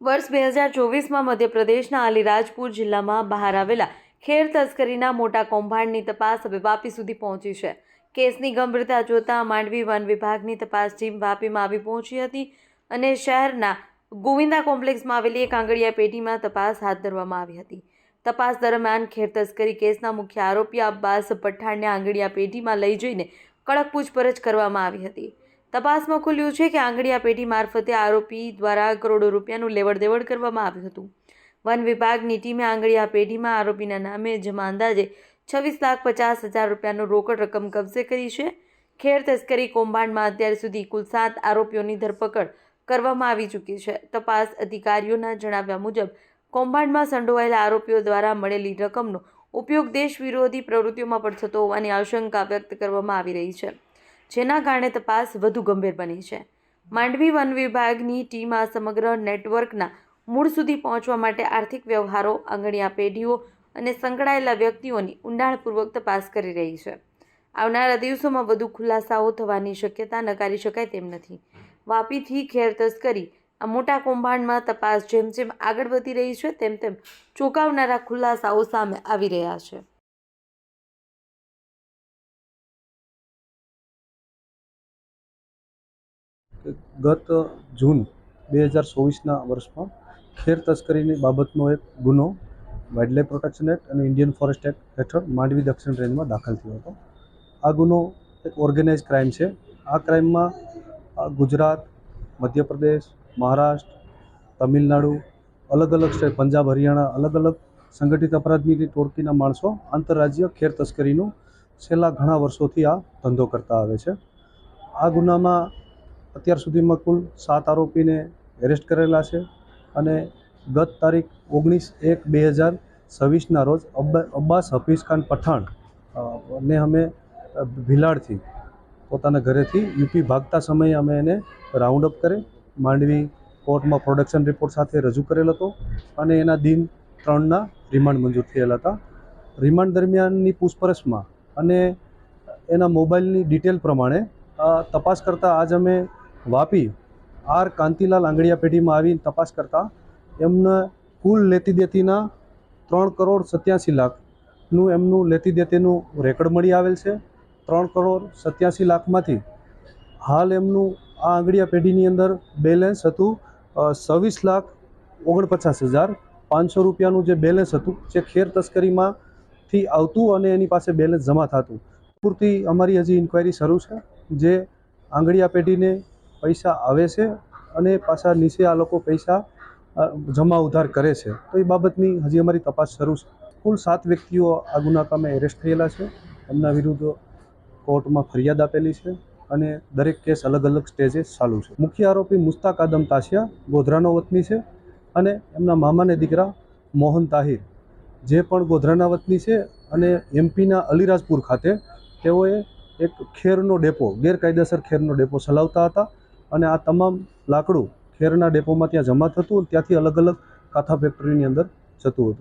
વર્ષ બે હજાર ચોવીસમાં મધ્યપ્રદેશના અલીરાજપુર જિલ્લામાં બહાર આવેલા ખેર તસ્કરીના મોટા કૌભાંડની તપાસ હવે વાપી સુધી પહોંચી છે. કેસની ગંભીરતા જોતાં માંડવી વન વિભાગની તપાસ ટીમ વાપીમાં આવી પહોંચી હતી અને શહેરના ગોવિંદા કોમ્પ્લેક્સમાં આવેલી એક આંગળીયા પેઢીમાં તપાસ હાથ ધરવામાં આવી હતી. તપાસ દરમિયાન ખેર તસ્કરી કેસના મુખ્ય આરોપી અબ્બાસ પઠાણને આંગળીયા પેઢીમાં લઈ જઈને કડક પૂછપરછ કરવામાં આવી હતી. તપાસમાં ખુલ્યું છે કે આંગળીયા પેઢી મારફતે આરોપી દ્વારા કરોડો રૂપિયાનું લેવડ દેવડ કરવામાં આવ્યું હતું. વન વિભાગની ટીમે આંગળીયા પેઢીમાં આરોપીના નામે જમા અંદાજે છવ્વીસ લાખ પચાસ હજાર રૂપિયાનું રોકડ રકમ કબજે કરી છે. ખેર તસ્કરી કૌભાંડમાં અત્યાર સુધી કુલ સાત આરોપીઓની ધરપકડ કરવામાં આવી ચૂકી છે. તપાસ અધિકારીઓના જણાવ્યા મુજબ, કૌભાંડમાં સંડોવાયેલા આરોપીઓ દ્વારા મળેલી રકમનો ઉપયોગ દેશ વિરોધી પ્રવૃત્તિઓમાં પણ થતો હોવાની આશંકા વ્યક્ત કરવામાં આવી રહી છે. જેના કારણે તપાસ વધુ ગંભીર બની છે. માંડવી વન વિભાગની ટીમ આ સમગ્ર નેટવર્કના મૂળ સુધી પહોંચવા માટે આર્થિક વ્યવહારો, આંગણિયા પેઢીઓ અને સંકળાયેલા વ્યક્તિઓની ઊંડાણપૂર્વક તપાસ કરી રહી છે. આવનારા દિવસોમાં વધુ ખુલાસાઓ થવાની શક્યતા નકારી શકાય તેમ નથી. વાપીથી ખેર તસ્કરી, આ મોટા કૌભાંડમાં તપાસ જેમ જેમ આગળ વધી રહી છે, તેમ તેમ ચોંકાવનારા ખુલાસાઓ સામે આવી રહ્યા છે. ગત જૂન બે હજાર ચોવીસના વર્ષમાં ખેર તસ્કરીની બાબતનો એક ગુનો વાઇલ્ડલાઇફ પ્રોટેક્શન એક્ટ અને ઇન્ડિયન ફોરેસ્ટ એક્ટ હેઠળ માંડવી દક્ષિણ રેન્જમાં દાખલ થયો હતો. આ ગુનો એક ઓર્ગેનાઇઝ ક્રાઇમ છે. આ ક્રાઇમમાં ગુજરાત, મધ્યપ્રદેશ, મહારાષ્ટ્ર, તમિલનાડુ, અલગ અલગ સ્ટેટ, પંજાબ, હરિયાણા, અલગ અલગ સંગઠિત અપરાધની ટોળકીના માણસો આંતરરાજ્ય ખેર તસ્કરીનું છેલ્લા ઘણા વર્ષોથી આ ધંધો કરતા આવે છે. આ ગુનામાં અત્યાર સુધીમાં કુલ સાત આરોપીને એરેસ્ટ કરેલા છે અને ગત તારીખ ઓગણીસ એક બે હજાર છવ્વીસના રોજ અબ્બા અબ્બાસ હફીઝ ખાન પઠાણ ને અમે ભીલાડથી પોતાના ઘરેથી યુપી ભાગતા સમયે અમે એને રાઉન્ડ અપ કરે, માંડવી કોર્ટમાં પ્રોડક્શન રિપોર્ટ સાથે રજૂ કરેલ હતો અને એના દિન ત્રણના રિમાન્ડ મંજૂર થયેલા હતા. રિમાન્ડ દરમિયાનની પૂછપરછમાં અને એના મોબાઈલની ડિટેલ પ્રમાણે તપાસ કરતાં આજ અમે વાપી આર કાંતિલાલ આંગળિયા પેઢીમાં આવીને તપાસ કરતાં એમને કુલ લેતી દેતીના ત્રણ કરોડ સત્યાસી લાખનું એમનું લેતી દેતીનું રેકર્ડ મળી આવેલ છે. ત્રણ કરોડ સત્યાસી લાખમાંથી હાલ એમનું આ આંગળિયા પેઢીની અંદર બેલેન્સ હતું છવ્વીસ લાખ ઓગણપચાસ હજાર પાંચસો રૂપિયાનું જે બેલેન્સ હતું જે ખેર તસ્કરીમાંથી આવતું અને એની પાસે બેલેન્સ જમા થતું. પૂરતી અમારી હજી ઇન્ક્વાયરી શરૂ છે. જે આંગળિયા પેઢીને પૈસા આવે છે અને પાછા નીચે આ લોકો પૈસા જમા ઉધાર કરે છે. તો એ બાબતની હજી અમારી તપાસ શરૂ છે. કુલ સાત વ્યક્તિઓ આ ગુના કામે એરેસ્ટ થયેલા છે. એમના વિરુદ્ધ કોર્ટમાં ફરિયાદ આપેલી છે અને દરેક કેસ અલગ અલગ સ્ટેજે ચાલુ છે. મુખ્ય આરોપી મુસ્તાક આદમ તાસિયા, ગોધરાનો વતની છે અને એમના મામાને દીકરા મોહન તાહિર. જે પણ ગોધરાના વતની છે અને એમપીના અલીરાજપુર ખાતે તેઓએ એક ખેરનો ડેપો, ગેરકાયદેસર ખેરનો ડેપો ચલાવતા હતા. અને આ તમામ લાકડું ખેરના ડેપોમાં ત્યાં જમા થતું ત્યાંથી અલગ અલગ કાથા ફેક્ટરીની અંદર જતું હતું.